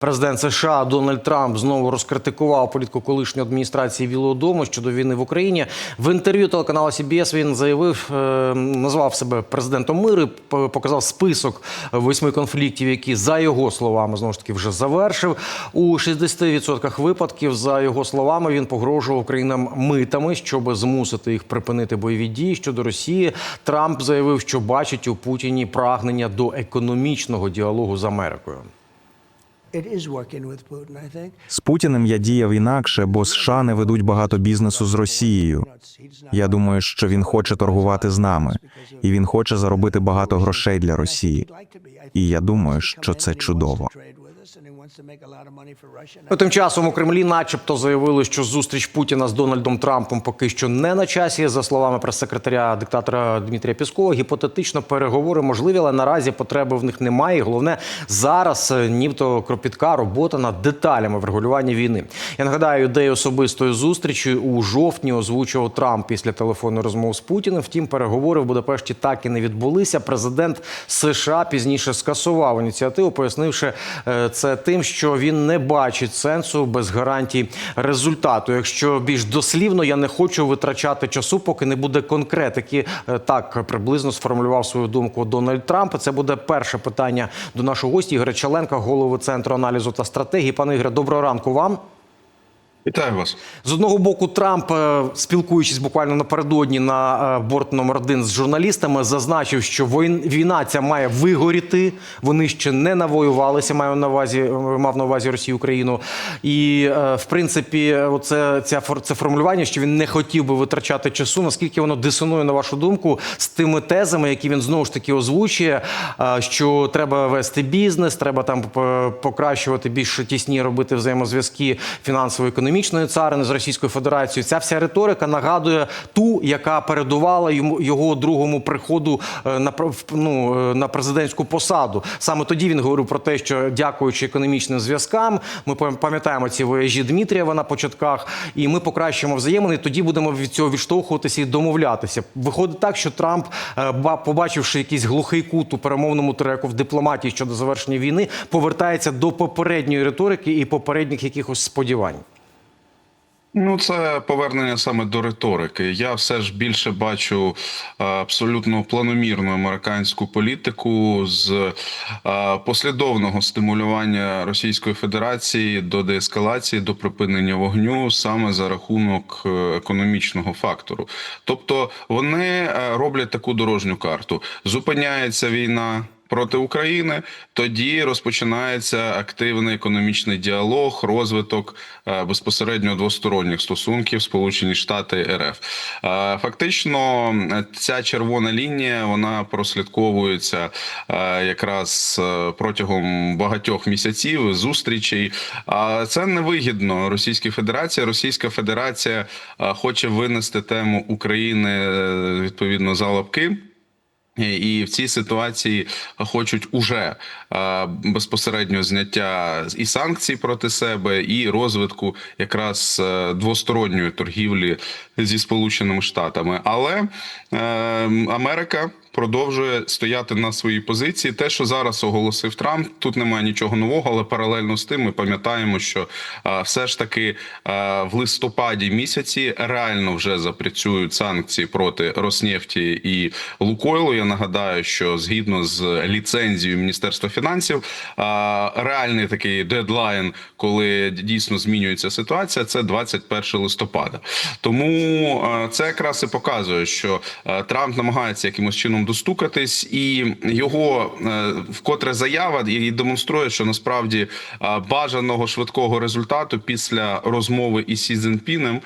Президент США Дональд Трамп знову розкритикував політику колишньої адміністрації Білого Дому щодо війни в Україні. В інтерв'ю телеканалу CBS він заявив, е, назвав себе президентом миру, показав список восьми конфліктів, які за його словами знову ж таки вже завершив. У 60% випадків, за його словами, він погрожував країнам митами, щоб змусити їх припинити бойові дії щодо Росії. Трамп заявив, що бачить у Путіні прагнення до економічного діалогу з Америкою. З Путіним я діяв інакше, бо США не ведуть багато бізнесу з Росією. Я думаю, що він хоче торгувати з нами, і він хоче заробити багато грошей для Росії. І я думаю, що це чудово. Ну, тим часом у Кремлі, начебто, заявили, що зустріч Путіна з Дональдом Трампом поки що не на часі. За словами прес-секретаря диктатора Дмитрія Піскова, гіпотетично переговори можливі, але наразі потреби в них немає. І головне зараз, е, нібито кропітка робота над деталями врегулювання війни. Я нагадаю, ідею особистої зустрічі у жовтні озвучував Трамп після телефонної розмови з Путіним. Втім, переговори в Будапешті так і не відбулися. Президент США пізніше скасував ініціативу, пояснивши е, це тим, що він не бачить сенсу без гарантій результату. Якщо більш дослівно, я не хочу витрачати часу, поки не буде конкретики. Е, Так приблизно сформулював свою думку Дональд Трамп. Це буде перше питання до нашого гості Ігоря Чаленка, голови центру аналізу та стратегії. Пане Ігоре, доброго ранку вам. Вітаю вас. З одного боку, Трамп, е, спілкуючись буквально напередодні на е, борт номер один з журналістами, зазначив, що війна ця має вигоріти. Вони ще не навоювалися. Маю на увазі, е, мав на увазі Росію Україну. І в принципі, оце ця це формулювання, що він не хотів би витрачати часу. Наскільки воно дисонує на вашу думку з тими тезами, які він знову ж таки озвучує, що треба вести бізнес, треба там покращувати більш тісні робити взаємозв'язки фінансово-економічної царини з Російською Федерацією. Ця вся риторика нагадує ту, яка передувала йому його другому приходу е, на ну, е, на президентську посаду. Саме тоді він говорив про те, що дякуючи економічним зв'язкам, ми пам- пам'ятаємо ці вояжі Дмитрієва на початках, і ми покращимо взаємини. Тоді будемо від цього відштовхуватися і домовлятися. Виходить так, що Трамп, е, ба- побачивши якийсь глухий кут у перемовному треку в дипломатії щодо завершення війни, повертається до попередньої риторики і попередніх якихось сподівань. Ну, це повернення саме до риторики. Я все ж більше бачу е, абсолютно планомірну американську політику з е, послідовного стимулювання Російської Федерації до деескалації, до припинення вогню саме за рахунок е, економічного фактору. Тобто вони роблять таку дорожню карту: зупиняється війна. Проти України тоді розпочинається активний економічний діалог, розвиток е, безпосередньо двосторонніх стосунків Сполучені Штати РФ. Е, Фактично, е, ця червона лінія вона прослідковується якраз протягом багатьох місяців зустрічей. А це невигідно Російській Федерації. Російська Федерація хоче винести тему України відповідно за лапки. І в цій ситуації хочуть уже е, безпосередньо зняття і санкцій проти себе, і розвитку якраз е, двосторонньої торгівлі зі Сполученими Штатами. Але е, Америка продовжує стояти на своїй позиції. Те, що зараз оголосив Трамп, тут немає нічого нового, але паралельно з тим ми пам'ятаємо, що е, все ж таки е, в листопаді місяці реально вже запрацюють санкції проти Роснефті і Лукойлу. Я нагадаю, що згідно з ліцензією Міністерства фінансів, е, реальний такий дедлайн, коли дійсно змінюється ситуація, це 21 листопада. Тому е, це якраз і показує, що е, Трамп намагається якимось чином достукатись, і його е, вкотре заява і демонструє, що насправді бажаного швидкого результату після розмови із Сі Цзіньпінем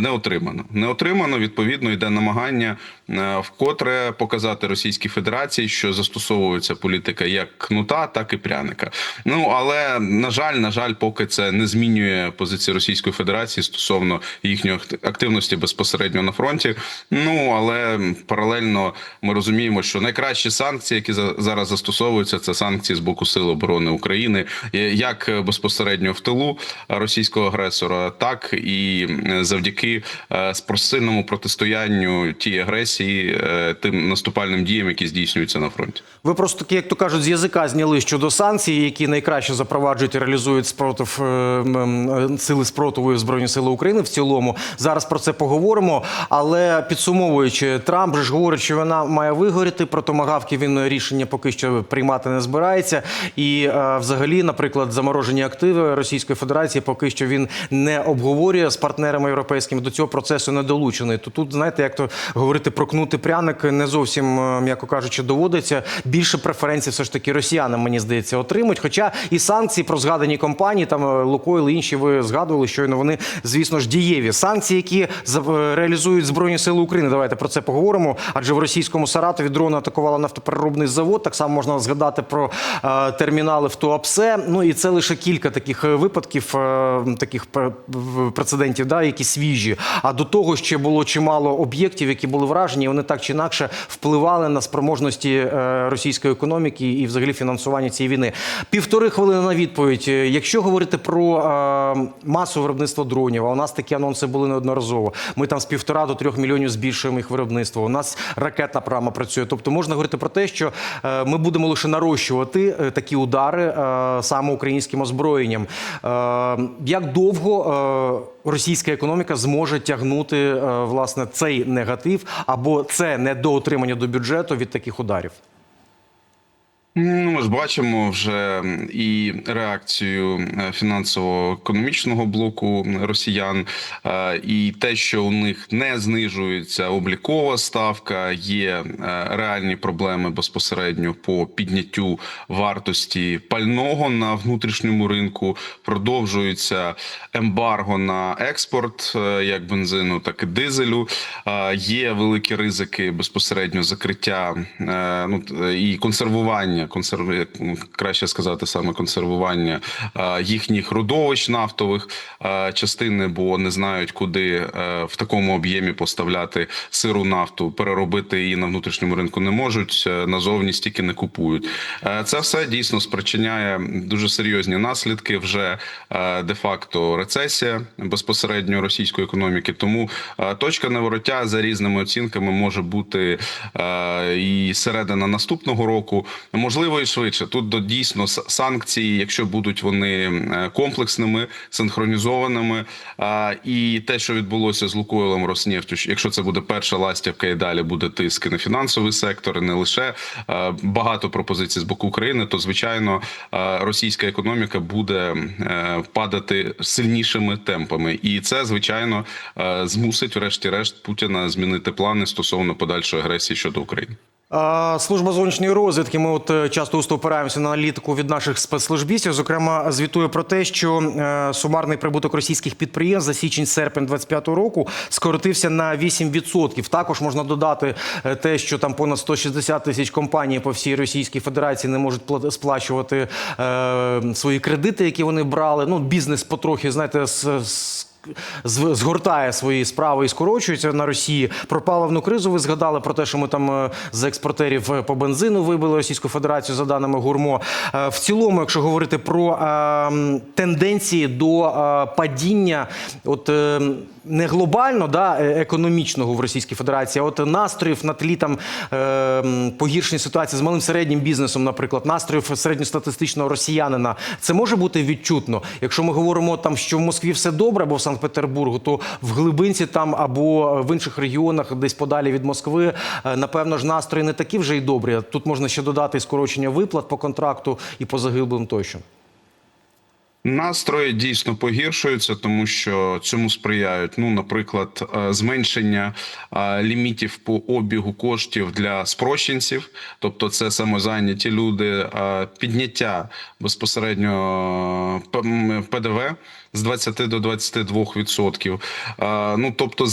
не отримано. Не отримано. Відповідно, йде намагання вкотре показати Російській Федерації, що застосовується політика як кнута, так і пряника. Ну але на жаль, на жаль, поки це не змінює позиції Російської Федерації стосовно їхньої активності безпосередньо на фронті. Ну але паралельно ми розуміємо, що найкращі санкції, які за- зараз застосовуються, це санкції з боку Сил оборони України, е, як безпосередньо в тилу російського агресора, так і е, завдяки е, сильному протистоянню тій агресії. Агресії, е, тим наступальним діям, які здійснюються на фронті. Ви просто як то кажуть, з язика зняли щодо санкцій, які найкраще запроваджують і реалізують спротив е, м, сили спротиву і збройні сили України в цілому. Зараз про це поговоримо. Але підсумовуючи, Трамп ж говорить, що вона має вигоріти. Про томагавки він рішення поки що приймати не збирається. І е, взагалі, наприклад, заморожені активи Російської Федерації поки що він не обговорює з партнерами європейськими. До цього процесу не долучений. То тут знаєте, як то говорити про кнути пряник не зовсім, е, м'яко кажучи, доводиться. Більше преференцій все ж таки росіянам, мені здається, отримують. Хоча і санкції про згадані компанії, там е, Лукойл, і інші ви згадували, щойно вони, звісно ж, дієві. Санкції, які е, реалізують Збройні Сили України. Давайте про це поговоримо. Адже в російському Саратові дрон атакувала нафтопереробний завод. Так само можна згадати про е, термінали в Туапсе. Ну і це лише кілька таких випадків, е, таких пре- прецедентів, да, які свіжі. А до того ще було чимало об'єктів, які були вражені. І Вони так чи інакше впливали на спроможності е, російської економіки і, взагалі, фінансування цієї війни. Півтори хвилини на відповідь. Якщо говорити про е, масове виробництво дронів, а у нас такі анонси були неодноразово. Ми там з півтора до трьох мільйонів збільшуємо їх виробництво. У нас ракетна програма працює. Тобто можна говорити про те, що е, ми будемо лише нарощувати такі удари саме українським озброєнням. Як довго російська економіка зможе тягнути е, власне цей негатив або це недоотримання до бюджету від таких ударів? Ну, ми ж бачимо вже і реакцію е, фінансово-економічного блоку росіян, е, і те, що у них не знижується облікова ставка, є е, реальні проблеми безпосередньо по підняттю вартості пального на внутрішньому ринку. Продовжується ембарго на експорт, як бензину, так і дизелю. Є великі ризики безпосередньо закриття ну і консервування, консерв... ну, краще сказати, саме консервування е, їхніх родовищ нафтових е, частини, бо не знають, куди е, в такому об'ємі поставляти сиру нафту, переробити її на внутрішньому ринку не можуть. Назовні стільки не купують. Це все дійсно спричиняє дуже серйозні наслідки. Вже де-факто рецесія безпосередньо російської економіки. Тому точка невороття за різними оцінками може бути і середина наступного року, можливо, і швидше. Тут до дійсно санкції, якщо будуть вони е, комплексними, синхронізованими, і те, що відбулося з Лукойлом Роснефтю, якщо це буде перша ластівка, і далі буде тиск і на фінансовий сектор, і не лише е, багато пропозицій з боку України, то звичайно е, російська економіка буде падати сильнішими темпами, і це звичайно змусить, врешті-решт, Путіна змінити плани стосовно подальшої агресії щодо України. Служба зовнішньої розвідки. Ми от е, часто опираємося на аналітику від наших спецслужбістів. Зокрема, звітує про те, що е, сумарний прибуток російських підприємств за січень-серпень 25-го року скоротився на 8%. Також можна додати е, те, що там понад 160 тисяч компаній по всій Російській Федерації не можуть пла- сплачувати свої кредити, які вони брали. Ну, бізнес потрохи, знаєте, з. Згортає свої справи і скорочується на Росії. Про паливну кризу ви згадали про те, що ми там з експортерів е, по бензину вибили Російську Федерацію за даними гурмо. Е, В цілому, якщо говорити про е, тенденції до е, падіння, от е, не глобально, да, е, економічного в Російській Федерації, а от настроїв на тлі там е, погіршення ситуації з малим середнім бізнесом, наприклад, настроїв середньостатистичного росіянина, це може бути відчутно. Якщо ми говоримо там, що в Москві все добре, або в Санкт-Петербургу, то в глибинці там або в інших регіонах, десь подалі від Москви, е, напевно ж настрої не такі вже й добрі. Тут можна ще додати скорочення виплат по контракту і по загиблим тощо. Настрої дійсно погіршуються, тому що цьому сприяють, ну, наприклад, е, зменшення е, лімітів по обігу коштів для спрощенців, тобто це самозайняті люди, е, підняття безпосередньо ПДВ з 20 до 22 відсотків. Ну тобто,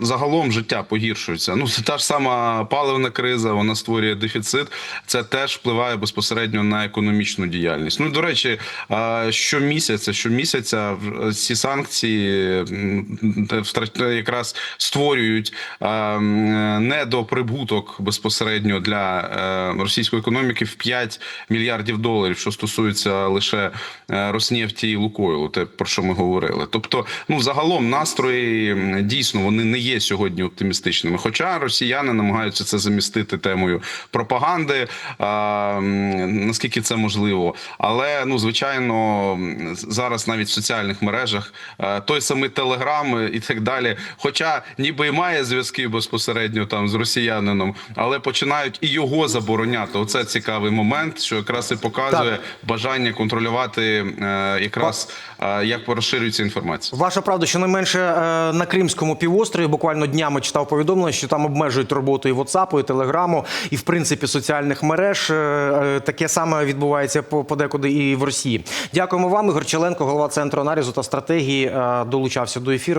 загалом життя погіршується. Ну та ж сама паливна криза, вона створює дефіцит. Це теж впливає безпосередньо на економічну діяльність. Ну до речі, е, щомісяця щомісяця, в- ці санкції м, якраз створюють е, недоприбуток безпосередньо для е, російської економіки в 5 мільярдів доларів, що стосується лише е, Роснефті і Лукойлу, те про що ми говорили. Тобто, ну загалом настрої дійсно вони не є сьогодні оптимістичними. Хоча росіяни намагаються це замістити темою пропаганди, наскільки це можливо. Але ну звичайно, зараз навіть в соціальних мережах е, той самий Телеграм і так далі, хоча ніби і має зв'язки безпосередньо там з росіянином, але починають і його забороняти. Оце цікавий момент, що якраз і показує Так. бажання контролювати е, якраз е, як поширюється інформація. Ваша правда, що не менше е, на Кримському півострові буквально днями читав повідомлення, що там обмежують роботу і WhatsApp, і Телеграму, і в принципі соціальних мереж. Таке саме відбувається по- подекуди і в Росії. Дякуємо вам. Ігор Челенко, голова центру аналізу та стратегії, е, долучався до ефіру.